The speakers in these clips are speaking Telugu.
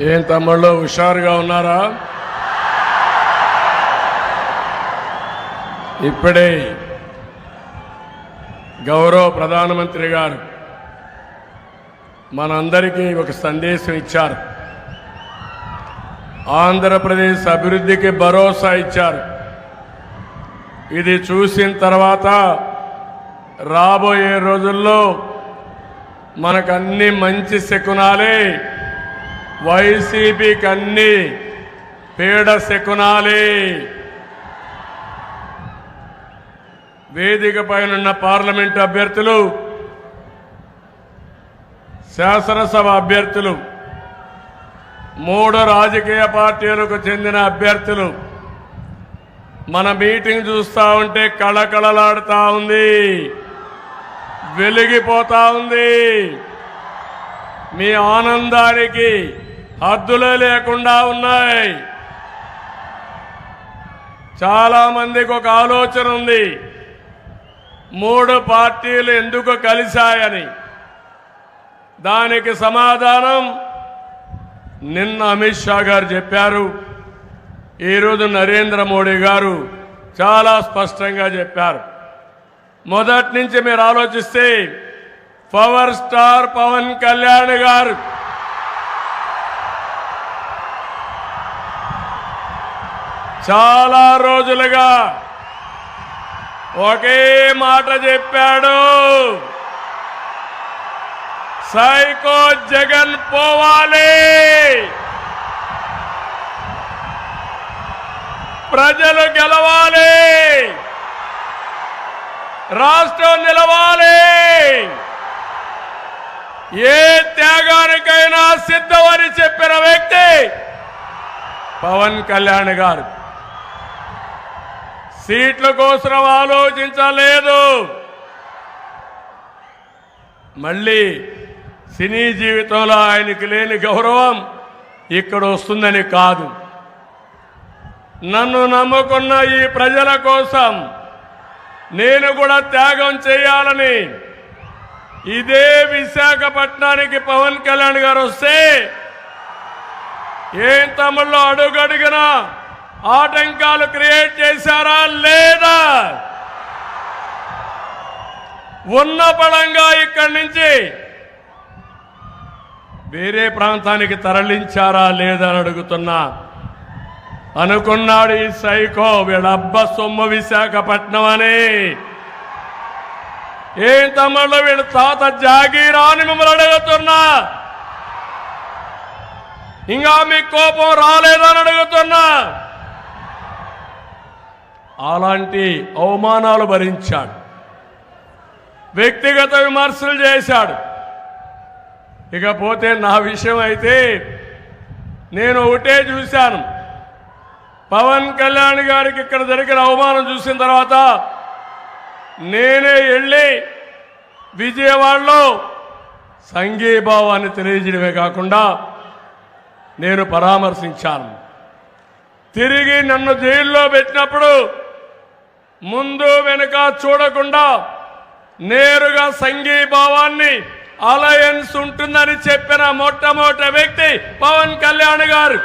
ఏం తమ్ముళ్ళు హుషారుగా ఉన్నారా? ఇప్పుడే గౌరవ ప్రధానమంత్రి గారు మనందరికీ ఒక సందేశం ఇచ్చారు. ఆంధ్రప్రదేశ్ అభివృద్ధికి భరోసా ఇచ్చారు. ఇది చూసిన తర్వాత రాబోయే రోజుల్లో మనకు అన్ని మంచి శకునాలే వైసీపీకి అన్ని పీడ శకునాలే. వేదిక పైనన్న పార్లమెంట్ అభ్యర్థులు శాసనసభ అభ్యర్థులు మూడు రాజకీయ పార్టీలకు చెందిన అభ్యర్థులు మన మీటింగ్ చూస్తా ఉంటే కళకళలాడుతూ ఉంది. వెలిగిపోతా ఉంది. మీ ఆనందానికి హద్దులే లేకుండా ఉన్నాయి. చాలా మందికి ఒక ఆలోచన ఉంది. మూడు పార్టీలు ఎందుకు కలిశాయని. దానికి సమాధానం నిన్న అమిత్ షా గారు చెప్పారు. ఈరోజు నరేంద్ర మోడీ గారు చాలా స్పష్టంగా చెప్పారు. మొదటి నుంచి మీరు ఆలోచిస్తే పవర్ స్టార్ పవన్ కళ్యాణ్ గారు చాలా రోజులుగా ఒకే మాట చెప్పాడు. సైకో జగన్ పోవాలి. ప్రజలు గెలవాలి. రాష్ట్రం నిలవాలి. ఏ త్యాగానికైనా సిద్ధమని చెప్పిన వ్యక్తి పవన్ కళ్యాణ్ గారు. సీట్ల కోసం ఆలోచించలేదు. మళ్ళీ సినీ జీవితంలో ఆయనకి లేని గౌరవం ఇక్కడ వస్తుందని కాదు. నన్ను నమ్ముకున్న ఈ ప్రజల కోసం నేను కూడా త్యాగం చేయాలని ఇదే విశాఖపట్నానికి పవన్ కళ్యాణ్ గారు వస్తే ఏం తమిళ్ళో అడుగడుగునా ఆటంకాలు క్రియేట్ చేశారా లేదా? ఉన్న పడంగా ఇక్కడి నుంచి వేరే ప్రాంతానికి తరలించారా లేదా అని అడుగుతున్నా. అనుకున్నాడు ఈ సైకో వీళ్ళబ్బ సొమ్ము విశాఖపట్నం అని. ఏం తమ్ముళ్ళు వీళ్ళ తాత జాగీరా అని మిమ్మల్ని అడుగుతున్నా. ఇంకా మీకు కోపం రాలేదని అడుగుతున్నా. అలాంటి అవమానాలు భరించాడు. వ్యక్తిగత విమర్శలు చేశాడు. ఇకపోతే నా విషయం అయితే నేను ఒకటే చూశాను. పవన్ కళ్యాణ్ గారికి ఇక్కడ జరిగిన అవమానం చూసిన తర్వాత నేనే వెళ్ళి విజయవాడలో సంఘీభావాన్ని తెలియజేయడమే కాకుండా నేను పరామర్శించాను. తిరిగి నన్ను జైల్లో పెట్టినప్పుడు ముందు వెనుక చూడకుండా నేరుగా సంఘీభావాన్ని అలయన్స్ ఉంటుందని చెప్పిన మొట్టమొదటి వ్యక్తి పవన్ కళ్యాణ్ గారు.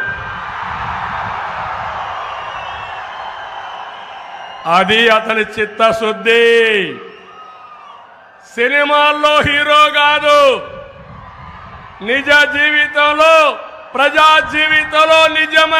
అది అతని చిత్తశుద్ధి. సినిమాల్లో హీరో కాదు. నిజ జీవితంలో ప్రజా జీవితంలో నిజమైన